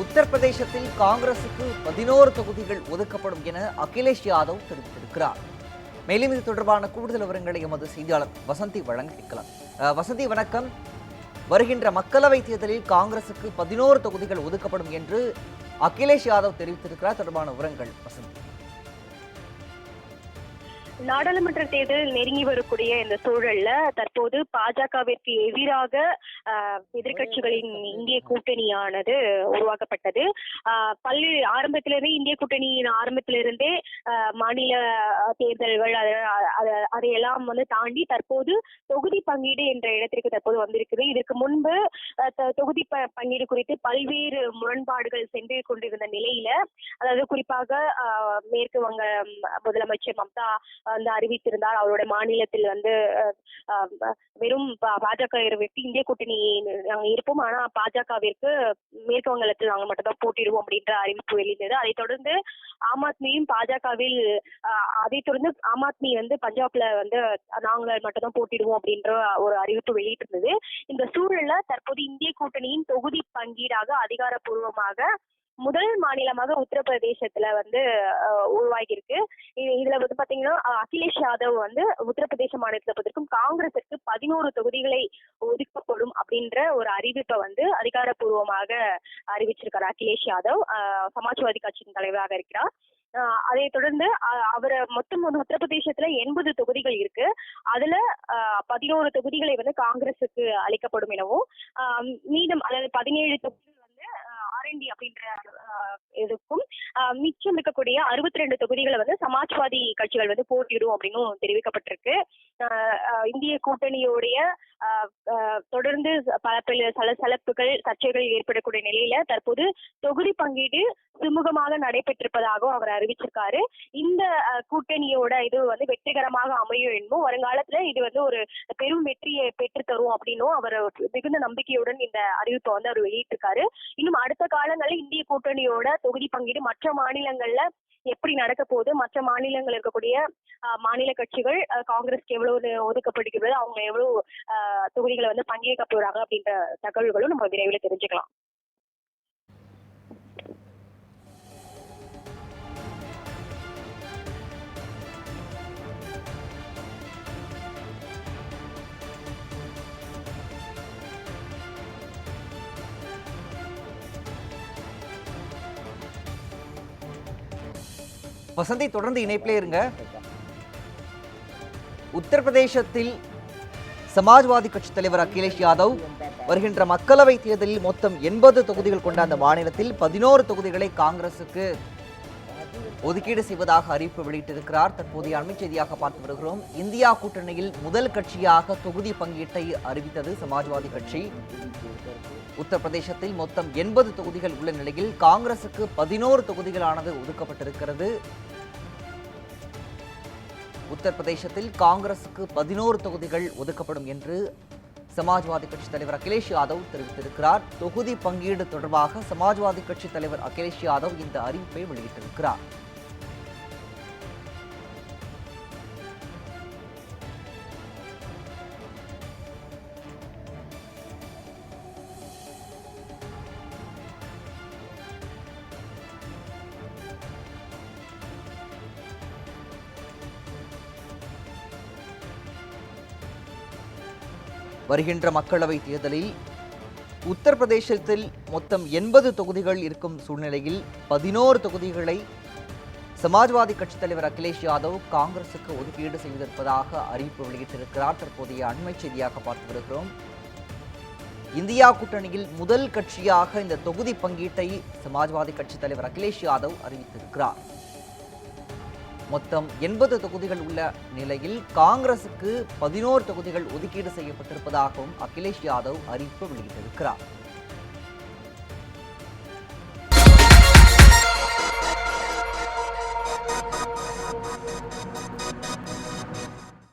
உத்தரப்பிரதேசத்தில் காங்கிரசுக்கு பதினோரு தொகுதிகள் ஒதுக்கப்படும் என அகிலேஷ் யாதவ் தெரிவித்திருக்கிறார். மேலும் இது தொடர்பான கூடுதல் விவரங்களை எமது செய்தியாளர் வசந்தி வழங்க கேட்கலாம். வசந்தி வணக்கம். வருகின்ற மக்களவைத் தேர்தலில் காங்கிரசுக்கு பதினோரு தொகுதிகள் ஒதுக்கப்படும் என்று அகிலேஷ் யாதவ் தெரிவித்திருக்கிறார். தொடர்பான விவரங்கள் வசந்தி. நாடாளுமன்ற தேர்தல் நெருங்கி வரக்கூடிய இந்த சூழல்ல தற்போது பாஜகவிற்கு எதிராக ஆஹ், எதிர்க்கட்சிகளின் இந்திய கூட்டணியானது உருவாக்கப்பட்டது. ஆஹ், பல்வேறு ஆரம்பத்திலிருந்தே இந்திய கூட்டணியின் ஆரம்பத்திலிருந்தே ஆஹ், மாநில தேர்தல்கள் அதையெல்லாம் வந்து தாண்டி தற்போது தொகுதி பங்கீடு என்ற இடத்திற்கு தற்போது வந்திருக்குது. இதற்கு முன்பு ஆஹ், தொகுதி ப- பங்கீடு குறித்து பல்வேறு முரண்பாடுகள் சென்று கொண்டிருந்த நிலையில அதாவது குறிப்பாக ஆஹ், மேற்கு வங்க முதலமைச்சர் மம்தா வந்து அறிவித்திருந்தார். அவருடைய மாநிலத்தில் வந்து வெறும் பா- பாஜக வெற்றி இந்திய கூட்டணி நாங்க இருப்போம். ஆனா பாஜகவிற்கு மேற்கு வங்கத்தில் நாங்க மட்டும் தான் போட்டிடுவோம் அப்படின்ற அறிவிப்பு வெளியிட்டது அதைத் தொடர்ந்து ஆம் ஆத்மியும் பாஜகவில் அதைத் தொடர்ந்து ஆம் ஆத்மி வந்து பஞ்சாப்ல வந்து நாங்கள் மட்டும் தான் போட்டிடுவோம் அப்படின்ற ஒரு அறிவிப்பு வெளியிட்டிருந்தது. இந்த சூழல்ல தற்போது இந்திய கூட்டணியின் தொகுதி பங்கீடாக அதிகாரப்பூர்வமாக முதல் மாநிலமாக உத்தரப்பிரதேசத்துல வந்து உருவாகி இருக்கு இது- இதுல வந்து பாத்தீங்கன்னா அகிலேஷ் யாதவ் வந்து உத்தரப்பிரதேச மாநிலத்தை பொறுத்திருக்கும் காங்கிரசுக்கு பதினோரு தொகுதிகளை ஒதுக்கப்படும் அப்படின்ற ஒரு அறிவிப்பை வந்து அதிகாரப்பூர்வமாக அறிவிச்சிருக்காரு அகிலேஷ் யாதவ். சமாஜ்வாதி கட்சியின் தலைவராக இருக்கிறார். அதை அதைத் தொடர்ந்து அஹ், அவர் மொத்தம் உத்தரப்பிரதேசத்துல எண்பது தொகுதிகள் இருக்கு. அதுல பதினோரு தொகுதிகளை வந்து காங்கிரசுக்கு அளிக்கப்படும் எனவும் மீதம் அதாவது பதினேழு தொகுதி ஆர்என்டி அப்படின்ற இதுக்கும் மிச்சம் இருக்கக்கூடிய அறுபத்தி ரெண்டு தொகுதிகளை வந்து சமாஜ்வாதி கட்சிகள் வந்து போட்டியிடும் அப்படின்னும் தெரிவிக்கப்பட்டிருக்கு. இந்திய கூட்டணியோடைய தொடர்ந்து பல பல சலசலப்புகள் சர்ச்சைகள் ஏற்படக்கூடிய நிலையில தற்போது தொகுதி பங்கீடு சுமூகமாக நடைபெற்றிருப்பதாகவும் அவர் அறிவிச்சிருக்காரு. இந்த கூட்டணியோட இது வந்து வெற்றிகரமாக அமையும் என்பதும் வருங்காலத்துல இது வந்து ஒரு பெரும் வெற்றியை பெற்று தரும் அப்படின்னும் அவர் மிகுந்த நம்பிக்கையுடன் இந்த அறிவிப்பை வந்து அவர் வெளியிட்டிருக்காரு. இன்னும் அடுத்த காலங்களில் இந்திய கூட்டணியோட தொகுதி பங்கீடு மற்ற மாநிலங்கள்ல எப்படி நடக்க போகுது? மற்ற மாநிலங்கள் இருக்கக்கூடிய மாநில கட்சிகள் காங்கிரஸ்க்கு எவ்வளவு ஒதுக்கப்படுகிறது? அவங்க எவ்வளவு தொகுதிகளை வந்து பங்கேற்க போறாங்க அப்படின்ற தகவல்களும் நம்ம விரைவில் தெரிஞ்சுக்கலாம். வசந்தி தொடர்ந்து இணைப்பிலே இருங்க. உத்தரப்பிரதேசத்தில் சமாஜ்வாதி கட்சி தலைவர் அகிலேஷ் யாதவ் வருகின்ற மக்களவை தேர்தலில் மொத்தம் எண்பது தொகுதிகள் கொண்ட அந்த மாநிலத்தில் பதினோரு தொகுதிகளை காங்கிரசுக்கு ஒதுக்கீடு செய்வதாக அறிவிப்பு வெளியிட்டிருக்கிறார். தற்போதைய அண்மை செய்தியாக பார்த்து வருகிறோம். இந்தியா கூட்டணியில் முதல் கட்சியாக தொகுதி பங்கீட்டை அறிவித்தது சமாஜ்வாதி கட்சி. உத்தரப்பிரதேசத்தில் மொத்தம் எண்பது தொகுதிகள் உள்ள நிலையில் காங்கிரசுக்கு பதினோரு தொகுதிகளானது ஒதுக்கப்பட்டிருக்கிறது. உத்தரப்பிரதேசத்தில் காங்கிரசுக்கு பதினோரு தொகுதிகள் ஒதுக்கப்படும் என்று சமாஜ்வாதி கட்சி தலைவர் அகிலேஷ் யாதவ் தெரிவித்திருக்கிறார். தொகுதி பங்கீடு தொடர்பாக சமாஜ்வாதி கட்சி தலைவர் அகிலேஷ் யாதவ் இந்த அறிவிப்பை வெளியிட்டிருக்கிறார். வருகின்ற மக்களவை தேர்தலில் உத்தரப்பிரதேசத்தில் மொத்தம் எண்பது தொகுதிகள் இருக்கும் சூழ்நிலையில் பதினோரு தொகுதிகளை சமாஜ்வாதி கட்சி தலைவர் அகிலேஷ் யாதவ் காங்கிரசுக்கு ஒதுக்கீடு செய்திருப்பதாக அறிவிப்பு வெளியிட்டிருக்கிறார். தற்போதைய அண்மை செய்தியாக பார்த்து வருகிறோம். இந்தியா கூட்டணியில் முதல் கட்சியாக இந்த தொகுதி பங்கீட்டை சமாஜ்வாதி கட்சி தலைவர் அகிலேஷ் யாதவ் அறிவித்திருக்கிறார். மொத்தம் எண்பது தொகுதிகள் உள்ள நிலையில் காங்கிரசுக்கு பதினோரு தொகுதிகள் ஒதுக்கீடு செய்யப்பட்டிருப்பதாகவும் அகிலேஷ் யாதவ் அறிவிப்பு வெளியிட்டிருக்கிறார்.